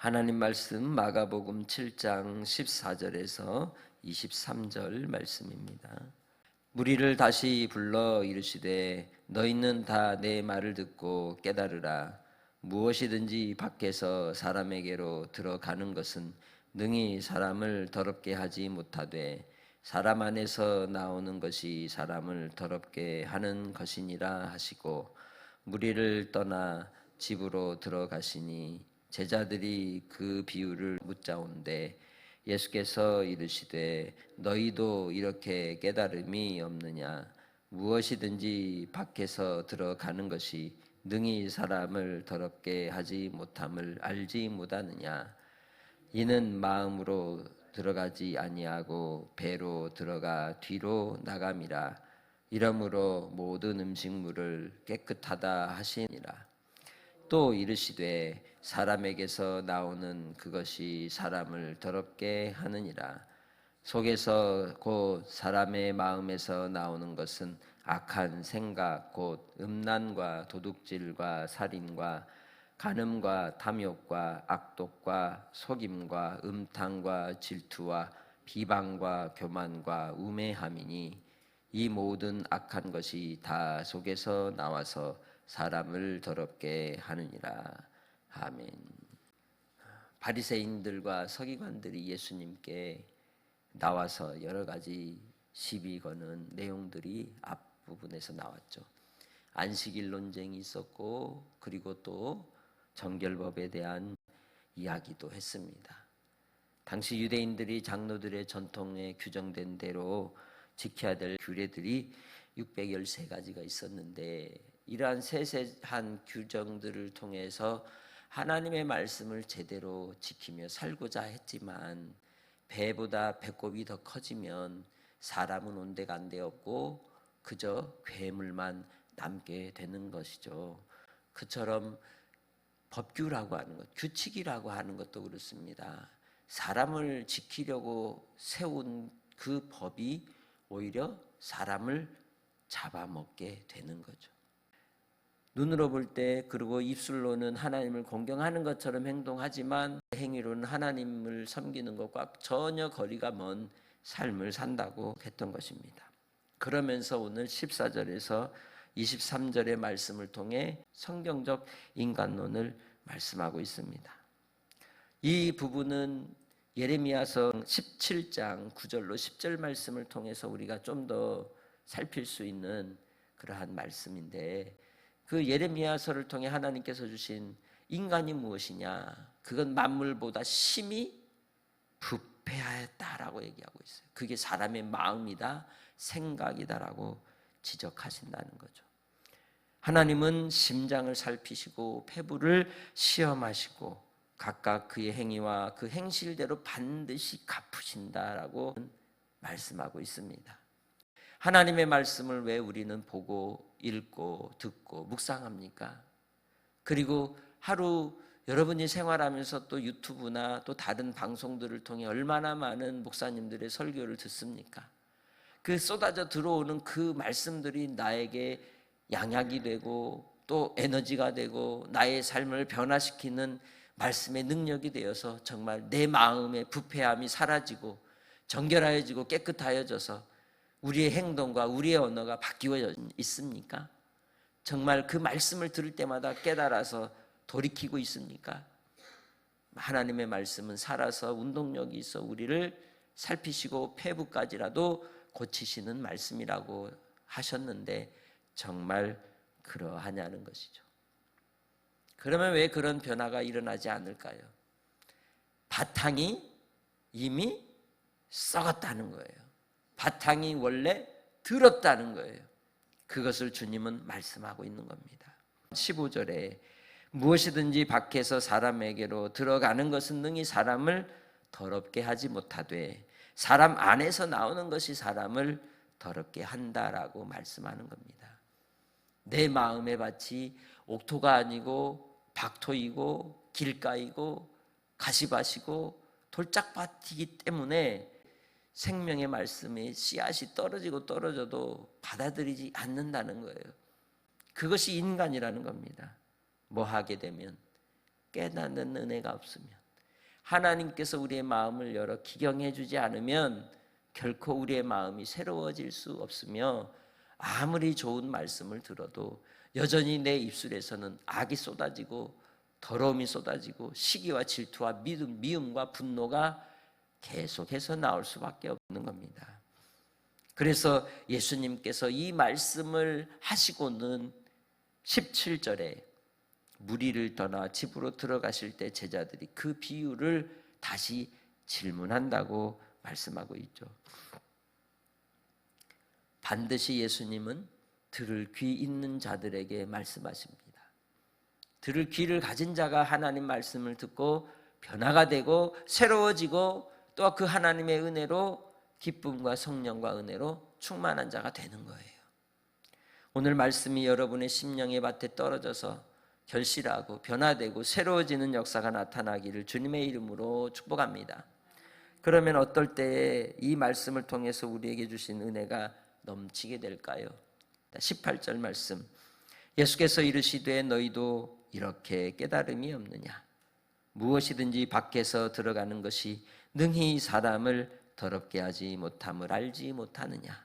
하나님 말씀 마가복음 7장 14절에서 23절 말씀입니다. 무리를 다시 불러 이르시되 너희는 다 내 말을 듣고 깨달으라 무엇이든지 밖에서 사람에게로 들어가는 것은 능히 사람을 더럽게 하지 못하되 사람 안에서 나오는 것이 사람을 더럽게 하는 것이니라 하시고 무리를 떠나 집으로 들어가시니 제자들이 그 비유를 묻자온데 예수께서 이르시되 너희도 이렇게 깨달음이 없느냐? 무엇이든지 밖에서 들어가는 것이 능히 사람을 더럽게 하지 못함을 알지 못하느냐? 이는 마음으로 들어가지 아니하고 배로 들어가 뒤로 나감이라. 이러므로 모든 음식물을 깨끗하다 하시니라. 또 이르시되 사람에게서 나오는 그것이 사람을 더럽게 하느니라 속에서 곧 사람의 마음에서 나오는 것은 악한 생각 곧 음란과 도둑질과 살인과 간음과 탐욕과 악독과 속임과 음탕과 질투와 비방과 교만과 우매함이니 이 모든 악한 것이 다 속에서 나와서 사람을 더럽게 하느니라. 아멘. 바리새인들과 서기관들이 예수님께 나와서 여러 가지 시비 거는 내용들이 앞부분에서 나왔죠. 안식일 논쟁이 있었고 그리고 또 정결법에 대한 이야기도 했습니다. 당시 유대인들이 장로들의 전통에 규정된 대로 지켜야 될 규례들이 613가지가 있었는데 이러한 세세한 규정들을 통해서 하나님의 말씀을 제대로 지키며 살고자 했지만 배보다 배꼽이 더 커지면 사람은 온데간데 없고 그저 괴물만 남게 되는 것이죠. 그처럼 법규라고 하는 것, 규칙이라고 하는 것도 그렇습니다. 사람을 지키려고 세운 그 법이 오히려 사람을 잡아먹게 되는 거죠. 눈으로 볼 때 그리고 입술로는 하나님을 공경하는 것처럼 행동하지만 행위로는 하나님을 섬기는 것과 전혀 거리가 먼 삶을 산다고 했던 것입니다. 그러면서 오늘 14절에서 23절의 말씀을 통해 성경적 인간론을 말씀하고 있습니다. 이 부분은 예레미야서 17장 9절로 10절 말씀을 통해서 우리가 좀 더 살필 수 있는 그러한 말씀인데 그 예레미야서를 통해 하나님께서 주신 인간이 무엇이냐? 그건 만물보다 심히 부패하였다라고 얘기하고 있어요. 그게 사람의 마음이다, 생각이다라고 지적하신다는 거죠. 하나님은 심장을 살피시고 폐부를 시험하시고 각각 그의 행위와 그 행실대로 반드시 갚으신다라고 말씀하고 있습니다. 하나님의 말씀을 왜 우리는 보고 읽고 듣고 묵상합니까? 그리고 하루 여러분이 생활하면서 또 유튜브나 또 다른 방송들을 통해 얼마나 많은 목사님들의 설교를 듣습니까? 그 쏟아져 들어오는 그 말씀들이 나에게 양약이 되고 또 에너지가 되고 나의 삶을 변화시키는 말씀의 능력이 되어서 정말 내 마음의 부패함이 사라지고 정결하여지고 깨끗하여져서 우리의 행동과 우리의 언어가 바뀌어 있습니까? 정말 그 말씀을 들을 때마다 깨달아서 돌이키고 있습니까? 하나님의 말씀은 살아서 운동력이 있어 우리를 살피시고 폐부까지라도 고치시는 말씀이라고 하셨는데 정말 그러하냐는 것이죠. 그러면 왜 그런 변화가 일어나지 않을까요? 바탕이 이미 썩었다는 거예요. 바탕이 원래 더럽다는 거예요. 그것을 주님은 말씀하고 있는 겁니다. 15절에 무엇이든지 밖에서 사람에게로 들어가는 것은 능히 사람을 더럽게 하지 못하되 사람 안에서 나오는 것이 사람을 더럽게 한다라고 말씀하는 겁니다. 내 마음의 밭이 옥토가 아니고 박토이고 길가이고 가시밭이고 돌짝밭이기 때문에 생명의 말씀이 씨앗이 떨어지고 떨어져도 받아들이지 않는다는 거예요. 그것이 인간이라는 겁니다. 뭐 하게 되면 깨닫는 은혜가 없으면 하나님께서 우리의 마음을 열어 기경해 주지 않으면 결코 우리의 마음이 새로워질 수 없으며 아무리 좋은 말씀을 들어도 여전히 내 입술에서는 악이 쏟아지고 더러움이 쏟아지고 시기와 질투와 믿음, 미움과 분노가 계속해서 나올 수밖에 없는 겁니다. 그래서 예수님께서 이 말씀을 하시고는 17절에 무리를 떠나 집으로 들어가실 때 제자들이 그 비유를 다시 질문한다고 말씀하고 있죠. 반드시 예수님은 들을 귀 있는 자들에게 말씀하십니다. 들을 귀를 가진 자가 하나님 말씀을 듣고 변화가 되고 새로워지고 또그 하나님의 은혜로 기쁨과 성령과 은혜로 충만한 자가 되는 거예요. 오늘 말씀이 여러분의 심령의 밭에 떨어져서 결실하고 변화되고 새로워지는 역사가 나타나기를 주님의 이름으로 축복합니다. 그러면 어떨 때에 이 말씀을 통해서 우리에게 주신 은혜가 넘치게 될까요? 18절 말씀. 예수께서 이르시되 너희도 이렇게 깨달음이 없느냐? 무엇이든지 밖에서 들어가는 것이 능히 사람을 더럽게 하지 못함을 알지 못하느냐?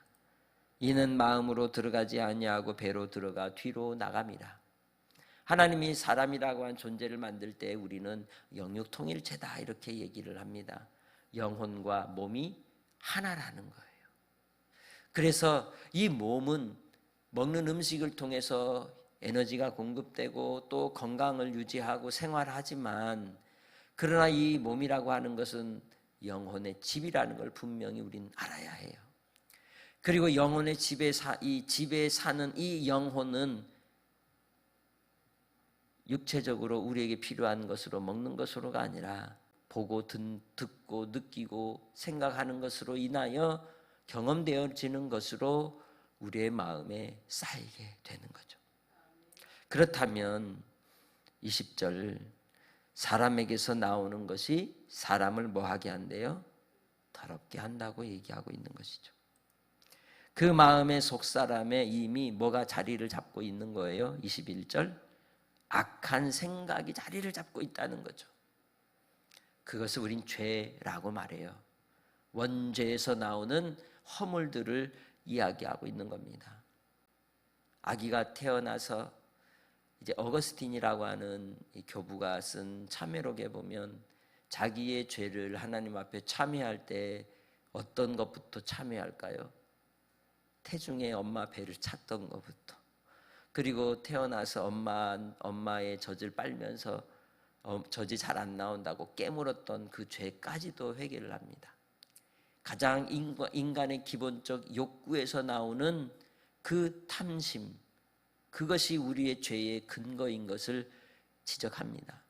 이는 마음으로 들어가지 아니하고 배로 들어가 뒤로 나감이라. 하나님이 사람이라고 한 존재를 만들 때 우리는 영육 통일체다 이렇게 얘기를 합니다. 영혼과 몸이 하나라는 거예요. 그래서 이 몸은 먹는 음식을 통해서 에너지가 공급되고 또 건강을 유지하고 생활하지만 그러나 이 몸이라고 하는 것은 영혼의 집이라는 걸 분명히 우린 알아야 해요. 그리고 영혼의 집에 사, 이 집에 사는 이 영혼은 육체적으로 우리에게 필요한 것으로 먹는 것으로가 아니라 보고 듣고 느끼고 생각하는 것으로 인하여 경험되어지는 것으로 우리의 마음에 쌓이게 되는 거죠. 그렇다면 20절 사람에게서 나오는 것이 사람을 뭐하게 한대요? 더럽게 한다고 얘기하고 있는 것이죠. 그 마음의 속사람에 이미 뭐가 자리를 잡고 있는 거예요? 21절 악한 생각이 자리를 잡고 있다는 거죠. 그것을 우린 죄라고 말해요. 원죄에서 나오는 허물들을 이야기하고 있는 겁니다. 아기가 태어나서 이제 어거스틴이라고 하는 교부가 쓴 참회록에 보면 자기의 죄를 하나님 앞에 참회할 때 어떤 것부터 참회할까요? 태중에 엄마 배를 찼던 것부터 그리고 태어나서 엄마 엄마의 젖을 빨면서 어, 젖이 잘 안 나온다고 깨물었던 그 죄까지도 회개를 합니다. 가장 인간의 기본적 욕구에서 나오는 그 탐심, 그것이 우리의 죄의 근거인 것을 지적합니다.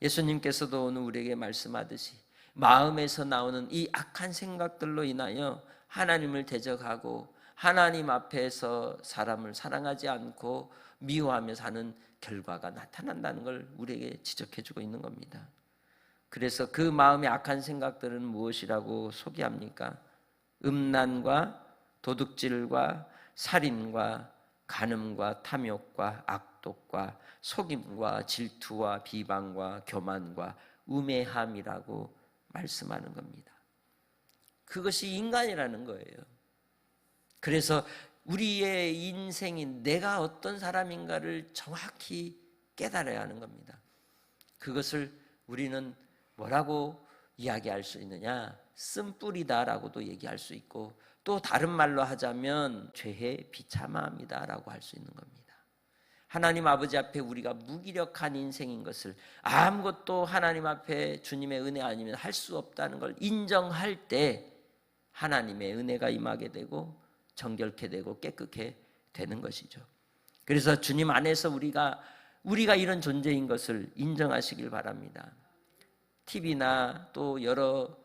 예수님께서도 오늘 우리에게 말씀하듯이 마음에서 나오는 이 악한 생각들로 인하여 하나님을 대적하고 하나님 앞에서 사람을 사랑하지 않고 미워하며 사는 결과가 나타난다는 걸 우리에게 지적해 주고 있는 겁니다. 그래서 그 마음의 악한 생각들은 무엇이라고 소개합니까? 음란과 도둑질과 살인과 간음과 탐욕과 악독과 속임과 질투와 비방과 교만과 우매함이라고 말씀하는 겁니다. 그것이 인간이라는 거예요. 그래서 우리의 인생이 내가 어떤 사람인가를 정확히 깨달아야 하는 겁니다. 그것을 우리는 뭐라고 이야기할 수 있느냐? 쓴뿌리다라고도 얘기할 수 있고 또 다른 말로 하자면 죄의 비참함이다라고 할 수 있는 겁니다. 하나님 아버지 앞에 우리가 무기력한 인생인 것을 아무것도 하나님 앞에 주님의 은혜 아니면 할 수 없다는 걸 인정할 때 하나님의 은혜가 임하게 되고 정결케 되고 깨끗해 되는 것이죠. 그래서 주님 안에서 우리가 우리가 이런 존재인 것을 인정하시길 바랍니다. TV나 또 여러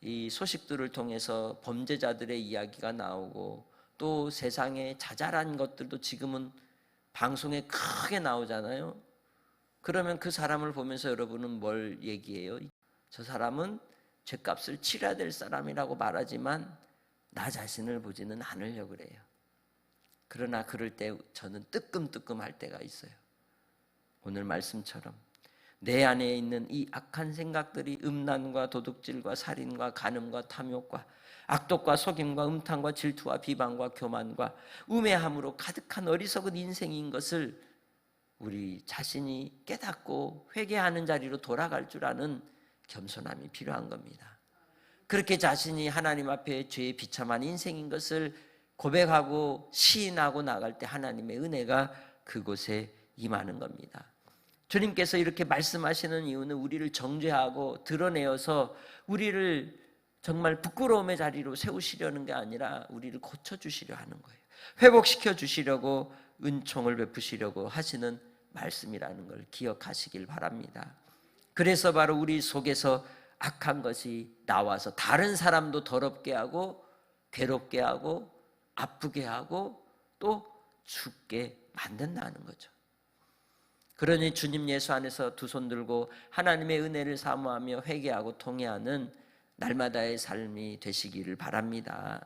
이 소식들을 통해서 범죄자들의 이야기가 나오고 또 세상에 자잘한 것들도 지금은 방송에 크게 나오잖아요. 그러면 그 사람을 보면서 여러분은 뭘 얘기해요? 저 사람은 죄값을 치러야 될 사람이라고 말하지만 나 자신을 보지는 않으려고 그래요. 그러나 그럴 때 저는 뜨끔뜨끔 할 때가 있어요. 오늘 말씀처럼 내 안에 있는 이 악한 생각들이 음란과 도둑질과 살인과 간음과 탐욕과 악독과 속임과 음탕과 질투와 비방과 교만과 우매함으로 가득한 어리석은 인생인 것을 우리 자신이 깨닫고 회개하는 자리로 돌아갈 줄 아는 겸손함이 필요한 겁니다. 그렇게 자신이 하나님 앞에 죄의 비참한 인생인 것을 고백하고 시인하고 나갈 때 하나님의 은혜가 그곳에 임하는 겁니다. 주님께서 이렇게 말씀하시는 이유는 우리를 정죄하고 드러내어서 우리를 정말 부끄러움의 자리로 세우시려는 게 아니라 우리를 고쳐주시려 하는 거예요. 회복시켜 주시려고 은총을 베푸시려고 하시는 말씀이라는 걸 기억하시길 바랍니다. 그래서 바로 우리 속에서 악한 것이 나와서 다른 사람도 더럽게 하고 괴롭게 하고 아프게 하고 또 죽게 만든다는 거죠. 그러니 주님 예수 안에서 두 손 들고 하나님의 은혜를 사모하며 회개하고 통회하는 날마다의 삶이 되시기를 바랍니다.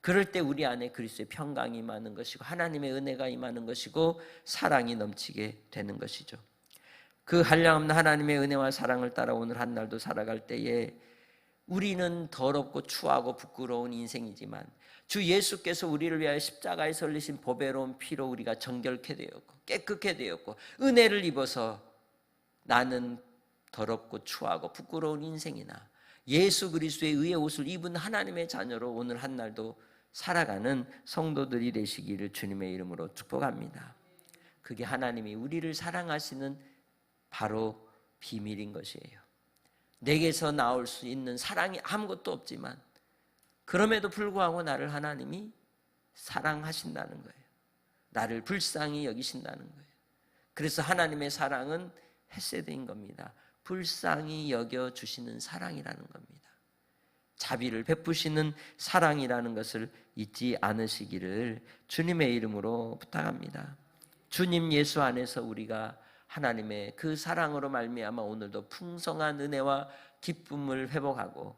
그럴 때 우리 안에 그리스도의 평강이 임하는 것이고 하나님의 은혜가 임하는 것이고 사랑이 넘치게 되는 것이죠. 그 한량없는 하나님의 은혜와 사랑을 따라 오늘 한 날도 살아갈 때에 우리는 더럽고 추하고 부끄러운 인생이지만 주 예수께서 우리를 위하여 십자가에 설리신 보배로운 피로 우리가 정결케 되었고 깨끗게 되었고 은혜를 입어서 나는 더럽고 추하고 부끄러운 인생이나 예수 그리스도의 의의 옷을 입은 하나님의 자녀로 오늘 한 날도 살아가는 성도들이 되시기를 주님의 이름으로 축복합니다. 그게 하나님이 우리를 사랑하시는 바로 비밀인 것이에요. 내게서 나올 수 있는 사랑이 아무것도 없지만 그럼에도 불구하고 나를 하나님이 사랑하신다는 거예요. 나를 불쌍히 여기신다는 거예요. 그래서 하나님의 사랑은 헤세드인 겁니다. 불쌍히 여겨 주시는 사랑이라는 겁니다. 자비를 베푸시는 사랑이라는 것을 잊지 않으시기를 주님의 이름으로 부탁합니다. 주님 예수 안에서 우리가 하나님의 그 사랑으로 말미암아 오늘도 풍성한 은혜와 기쁨을 회복하고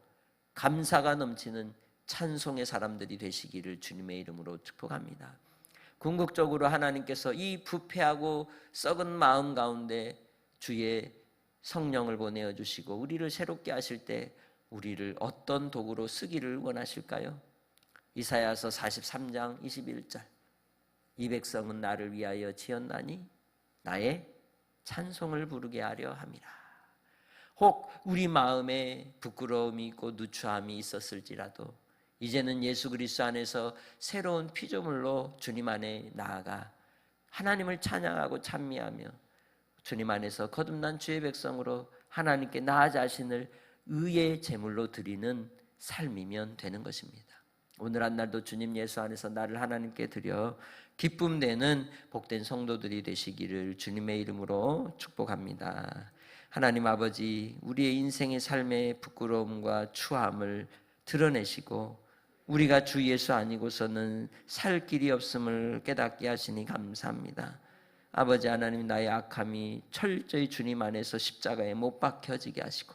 감사가 넘치는 찬송의 사람들이 되시기를 주님의 이름으로 축복합니다. 궁극적으로 하나님께서 이 부패하고 썩은 마음 가운데 주의 성령을 보내어 주시고 우리를 새롭게 하실 때 우리를 어떤 도구로 쓰기를 원하실까요? 이사야서 43장 21절 이 백성은 나를 위하여 지었나니 나의 찬송을 부르게 하려 함이라. 혹 우리 마음에 부끄러움이 있고 누추함이 있었을지라도 이제는 예수 그리스도 안에서 새로운 피조물로 주님 안에 나아가 하나님을 찬양하고 찬미하며 주님 안에서 거듭난 주의 백성으로 하나님께 나 자신을 의의 제물로 드리는 삶이면 되는 것입니다. 오늘 한 날도 주님 예수 안에서 나를 하나님께 드려 기쁨 내는 복된 성도들이 되시기를 주님의 이름으로 축복합니다. 하나님 아버지, 우리의 인생의 삶의 부끄러움과 추함을 드러내시고 우리가 주 예수 아니고서는 살 길이 없음을 깨닫게 하시니 감사합니다. 아버지 하나님 나의 악함이 철저히 주님 안에서 십자가에 못 박혀지게 하시고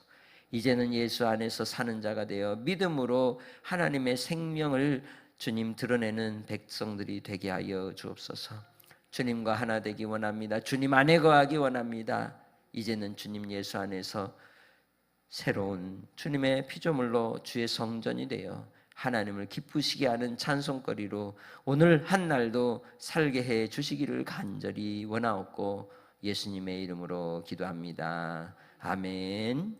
이제는 예수 안에서 사는 자가 되어 믿음으로 하나님의 생명을 주님 드러내는 백성들이 되게 하여 주옵소서. 주님과 하나 되기 원합니다. 주님 안에 거하기 원합니다. 이제는 주님 예수 안에서 새로운 주님의 피조물로 주의 성전이 되어 하나님을 기쁘시게 하는 찬송거리로 오늘 한 날도 살게 해 주시기를 간절히 원하옵고 예수님의 이름으로 기도합니다. 아멘.